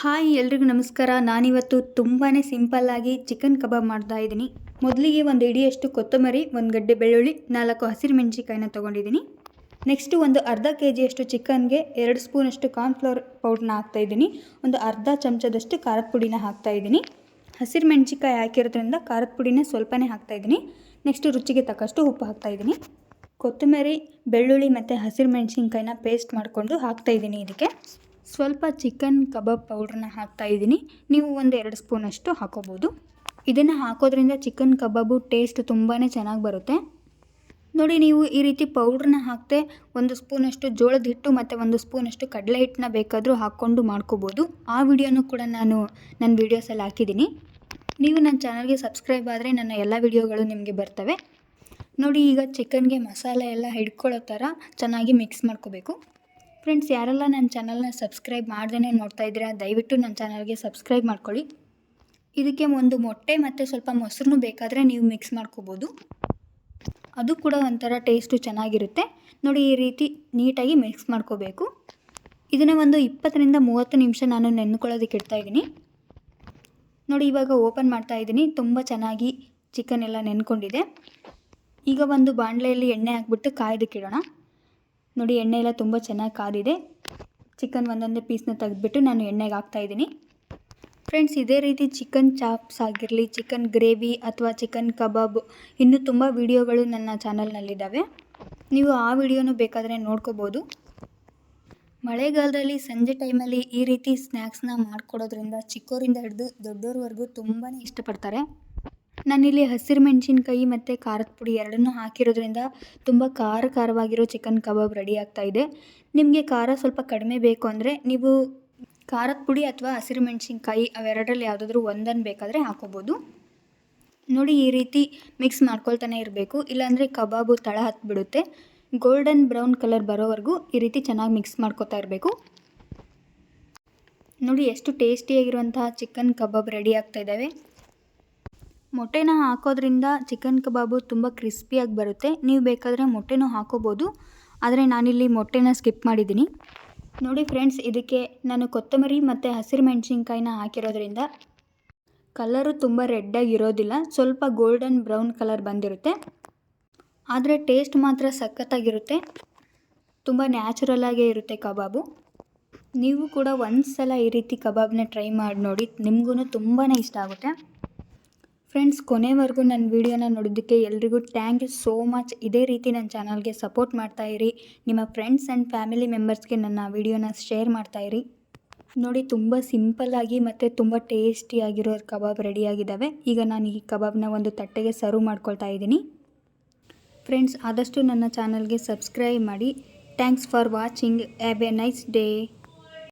Hi, ಎಲ್ರಿಗೂ ನಮಸ್ಕಾರ. ನಾನಿವತ್ತು ತುಂಬಾ ಸಿಂಪಲ್ಲಾಗಿ ಚಿಕನ್ ಕಬಾಬ್ ಮಾಡ್ತಾ ಇದ್ದೀನಿ. ಮೊದಲಿಗೆ ಒಂದು ಇಡಿಯಷ್ಟು ಕೊತ್ತಂಬರಿ, ಒಂದು ಗಡ್ಡೆ ಬೆಳ್ಳುಳ್ಳಿ, ನಾಲ್ಕು ಹಸಿರು ಮೆಣಸಿಕಾಯಿನ ತೊಗೊಂಡಿದ್ದೀನಿ. ನೆಕ್ಸ್ಟು ಒಂದು ಅರ್ಧ ಕೆ ಜಿಯಷ್ಟು ಚಿಕನ್ಗೆ ಎರಡು ಸ್ಪೂನಷ್ಟು ಕಾರ್ನ್ಫ್ಲವರ್ ಪೌಡ್ರನ್ನ ಹಾಕ್ತಾಯಿದ್ದೀನಿ ಒಂದು ಅರ್ಧ ಚಮಚದಷ್ಟು ಖಾರದ ಪುಡಿನ ಹಾಕ್ತಾಯಿದ್ದೀನಿ ಹಸಿರು ಮೆಣಸಿಕಾಯಿ ಹಾಕಿರೋದ್ರಿಂದ ಖಾರದ ಪುಡಿನ ಸ್ವಲ್ಪನೇ ಹಾಕ್ತಾಯಿದ್ದೀನಿ ನೆಕ್ಸ್ಟು ರುಚಿಗೆ ತಕ್ಕಷ್ಟು ಉಪ್ಪು ಹಾಕ್ತಾಯಿದ್ದೀನಿ ಕೊತ್ತಂಬರಿ, ಬೆಳ್ಳುಳ್ಳಿ ಮತ್ತು ಹಸಿರು ಮೆಣಸಿನ್ಕಾಯಿನ ಪೇಸ್ಟ್ ಮಾಡಿಕೊಂಡು ಹಾಕ್ತಾಯಿದ್ದೀನಿ ಇದಕ್ಕೆ. ಸ್ವಲ್ಪ ಚಿಕನ್ ಕಬಾಬ್ ಪೌಡ್ರನ್ನ ಹಾಕ್ತಾ ಇದ್ದೀನಿ. ನೀವು ಒಂದು ಎರಡು ಸ್ಪೂನಷ್ಟು ಹಾಕೋಬೋದು. ಇದನ್ನು ಹಾಕೋದ್ರಿಂದ ಚಿಕನ್ ಕಬಾಬು ಟೇಸ್ಟ್ ತುಂಬಾ ಚೆನ್ನಾಗಿ ಬರುತ್ತೆ. ನೋಡಿ ನೀವು ಈ ರೀತಿ ಪೌಡ್ರನ್ನ ಹಾಕ್ತೆ ಒಂದು ಸ್ಪೂನಷ್ಟು ಜೋಳದ ಹಿಟ್ಟು ಮತ್ತು ಒಂದು ಸ್ಪೂನಷ್ಟು ಕಡಲೆ ಹಿಟ್ಟನ್ನ ಬೇಕಾದರೂ ಹಾಕ್ಕೊಂಡು ಮಾಡ್ಕೋಬೋದು. ಆ ವಿಡಿಯೋನೂ ಕೂಡ ನಾನು ನನ್ನ ವೀಡಿಯೋಸಲ್ಲಿ ಹಾಕಿದ್ದೀನಿ. ನೀವು ನನ್ನ ಚಾನಲ್ಗೆ ಸಬ್ಸ್ಕ್ರೈಬ್ ಆದರೆ ನನ್ನ ಎಲ್ಲ ವಿಡಿಯೋಗಳು ನಿಮಗೆ ಬರ್ತವೆ. ನೋಡಿ ಈಗ ಚಿಕನ್ಗೆ ಮಸಾಲೆ ಎಲ್ಲ ಹಿಡ್ಕೊಳ್ಳೋ ಥರ ಚೆನ್ನಾಗಿ ಮಿಕ್ಸ್ ಮಾಡ್ಕೋಬೇಕು. ಫ್ರೆಂಡ್ಸ್, ಯಾರೆಲ್ಲ ನನ್ನ ಚಾನಲ್ನ ಸಬ್ಸ್ಕ್ರೈಬ್ ಮಾಡ್ದೇ ನೋಡ್ತಾ ಇದ್ದೀರಾ, ದಯವಿಟ್ಟು ನನ್ನ ಚಾನಲ್ಗೆ ಸಬ್ಸ್ಕ್ರೈಬ್ ಮಾಡ್ಕೊಳ್ಳಿ. ಇದಕ್ಕೆ ಒಂದು ಮೊಟ್ಟೆ ಮತ್ತು ಸ್ವಲ್ಪ ಮೊಸರು ಬೇಕಾದರೆ ನೀವು ಮಿಕ್ಸ್ ಮಾಡ್ಕೋಬೋದು. ಅದು ಕೂಡ ಒಂಥರ ಟೇಸ್ಟು ಚೆನ್ನಾಗಿರುತ್ತೆ. ನೋಡಿ, ಈ ರೀತಿ ನೀಟಾಗಿ ಮಿಕ್ಸ್ ಮಾಡ್ಕೋಬೇಕು. ಇದನ್ನು ಒಂದು ಇಪ್ಪತ್ತರಿಂದ ಮೂವತ್ತು ನಿಮಿಷ ನಾನು ನೆನ್ಕೊಳ್ಳೋದಕ್ಕೆ ಇಡ್ತಾ ಇದ್ದೀನಿ. ನೋಡಿ, ಇವಾಗ ಓಪನ್ ಮಾಡ್ತಾ ಇದ್ದೀನಿ. ತುಂಬ ಚೆನ್ನಾಗಿ ಚಿಕನ್ ಎಲ್ಲ ನೆನ್ಕೊಂಡಿದೆ. ಈಗ ಒಂದು ಬಾಣಲೆಯಲ್ಲಿ ಎಣ್ಣೆ ಹಾಕ್ಬಿಟ್ಟು ಕಾಯ್ದಕ್ಕಿಡೋಣ ನೋಡಿ ಎಣ್ಣೆ ಎಲ್ಲ ತುಂಬ ಚೆನ್ನಾಗಿ ಕಾದಿದೆ. ಚಿಕನ್ ಒಂದೊಂದೇ ಪೀಸ್ನ ತೆಗೆದ್ಬಿಟ್ಟು ನಾನು ಎಣ್ಣೆಗೆ ಹಾಕ್ತಾಯಿದ್ದೀನಿ ಫ್ರೆಂಡ್ಸ್ ಇದೇ ರೀತಿ ಚಿಕನ್ ಚಾಪ್ಸ್ ಆಗಿರಲಿ, ಚಿಕನ್ ಗ್ರೇವಿ ಅಥವಾ ಚಿಕನ್ ಕಬಾಬ್, ಇನ್ನೂ ತುಂಬ ವೀಡಿಯೋಗಳು ನನ್ನ ಚಾನಲ್ನಲ್ಲಿದ್ದಾವೆ. ನೀವು ಆ ವಿಡಿಯೋನೂ ಬೇಕಾದರೆ ನೋಡ್ಕೋಬೋದು. ಮಳೆಗಾಲದಲ್ಲಿ ಸಂಜೆ ಟೈಮಲ್ಲಿ ಈ ರೀತಿ ಸ್ನ್ಯಾಕ್ಸ್ನ ಮಾಡಿಕೊಡೋದ್ರಿಂದ ಚಿಕ್ಕೋರಿಂದ ಹಿಡಿದು ದೊಡ್ಡೋರ್ವರೆಗೂ ತುಂಬಾ ಇಷ್ಟಪಡ್ತಾರೆ. ನಾನಿಲ್ಲಿ ಹಸಿರು ಮೆಣಸಿನ್ಕಾಯಿ ಮತ್ತು ಖಾರದ ಪುಡಿ ಎರಡನ್ನೂ ಹಾಕಿರೋದ್ರಿಂದ ತುಂಬ ಖಾರ ಖಾರವಾಗಿರೋ ಚಿಕನ್ ಕಬಾಬ್ ರೆಡಿ ಆಗ್ತಾ ಇದೆ. ನಿಮಗೆ ಖಾರ ಸ್ವಲ್ಪ ಕಡಿಮೆ ಬೇಕು ಅಂದರೆ ನೀವು ಖಾರದ ಪುಡಿ ಅಥವಾ ಹಸಿರು ಮೆಣಸಿನ್ಕಾಯಿ ಅವೆರಡರಲ್ಲಿ ಯಾವುದಾದ್ರೂ ಒಂದನ್ನು ಬೇಕಾದರೆ ಹಾಕೋಬೋದು. ನೋಡಿ ಈ ರೀತಿ ಮಿಕ್ಸ್ ಮಾಡ್ಕೊಳ್ತಾನೆ ಇರಬೇಕು. ಇಲ್ಲಾಂದರೆ ಕಬಾಬು ತಳ ಹತ್ಬಿಡುತ್ತೆ. ಗೋಲ್ಡನ್ ಬ್ರೌನ್ ಕಲರ್ ಬರೋವರೆಗೂ ಈ ರೀತಿ ಚೆನ್ನಾಗಿ ಮಿಕ್ಸ್ ಮಾಡ್ಕೋತಾ ಇರಬೇಕು. ನೋಡಿ ಎಷ್ಟು ಟೇಸ್ಟಿಯಾಗಿರುವಂತಹ ಚಿಕನ್ ಕಬಾಬ್ ರೆಡಿ ಆಗ್ತಾ ಇದ್ದಾವೆ. ಮೊಟ್ಟೆನ ಹಾಕೋದ್ರಿಂದ ಚಿಕನ್ ಕಬಾಬು ತುಂಬ ಕ್ರಿಸ್ಪಿಯಾಗಿ ಬರುತ್ತೆ. ನೀವು ಬೇಕಾದರೆ ಮೊಟ್ಟೆನೂ ಹಾಕೋಬೋದು. ಆದರೆ ನಾನಿಲ್ಲಿ ಮೊಟ್ಟೆನ ಸ್ಕಿಪ್ ಮಾಡಿದ್ದೀನಿ. ನೋಡಿ ಫ್ರೆಂಡ್ಸ್, ಇದಕ್ಕೆ ನಾನು ಕೊತ್ತಂಬರಿ ಮತ್ತು ಹಸಿರು ಮೆಣಸಿನ್ಕಾಯಿನ ಹಾಕಿರೋದ್ರಿಂದ ಕಲರು ತುಂಬ ರೆಡ್ಡಾಗಿ ಇರೋದಿಲ್ಲ ಸ್ವಲ್ಪ ಗೋಲ್ಡನ್ ಬ್ರೌನ್ ಕಲರ್ ಬಂದಿರುತ್ತೆ. ಆದರೆ ಟೇಸ್ಟ್ ಮಾತ್ರ ಸಖತ್ತಾಗಿರುತ್ತೆ. ತುಂಬ ನ್ಯಾಚುರಲಾಗೇ ಇರುತ್ತೆ ಕಬಾಬು. ನೀವು ಕೂಡ ಒಂದು ಸಲ ಈ ರೀತಿ ಕಬಾಬ್ನ ಟ್ರೈ ಮಾಡಿ ನೋಡಿ. ನಿಮಗೂ ತುಂಬಾ ಇಷ್ಟ ಆಗುತ್ತೆ. ಫ್ರೆಂಡ್ಸ್ ಕೊನೆವರೆಗೂ ನನ್ನ ವೀಡಿಯೋನ ನೋಡೋದಕ್ಕೆ ಎಲ್ರಿಗೂ ಥ್ಯಾಂಕ್ ಯು ಸೋ ಮಚ್ ಇದೇ ರೀತಿ ನನ್ನ ಚಾನಲ್ಗೆ ಸಪೋರ್ಟ್ ಮಾಡ್ತಾ ಇರಿ. ನಿಮ್ಮ ಫ್ರೆಂಡ್ಸ್ ಆ್ಯಂಡ್ ಫ್ಯಾಮಿಲಿ ಮೆಂಬರ್ಸ್ಗೆ ನನ್ನ ವೀಡಿಯೋನ ಶೇರ್ ಮಾಡ್ತಾ ಇರಿ. ನೋಡಿ, ತುಂಬ ಸಿಂಪಲ್ಲಾಗಿ ಮತ್ತು ತುಂಬ ಟೇಸ್ಟಿಯಾಗಿರೋ ಕಬಾಬ್ ರೆಡಿಯಾಗಿದ್ದಾವೆ ಈಗ ನಾನು ಈ ಕಬಾಬ್ನ ಒಂದು ತಟ್ಟೆಗೆ ಸರ್ವ್ ಮಾಡ್ಕೊಳ್ತಾ ಇದ್ದೀನಿ. ಫ್ರೆಂಡ್ಸ್ ಆದಷ್ಟು ನನ್ನ ಚಾನಲ್ಗೆ ಸಬ್ಸ್ಕ್ರೈಬ್ ಮಾಡಿ. Thanks for watching have a nice day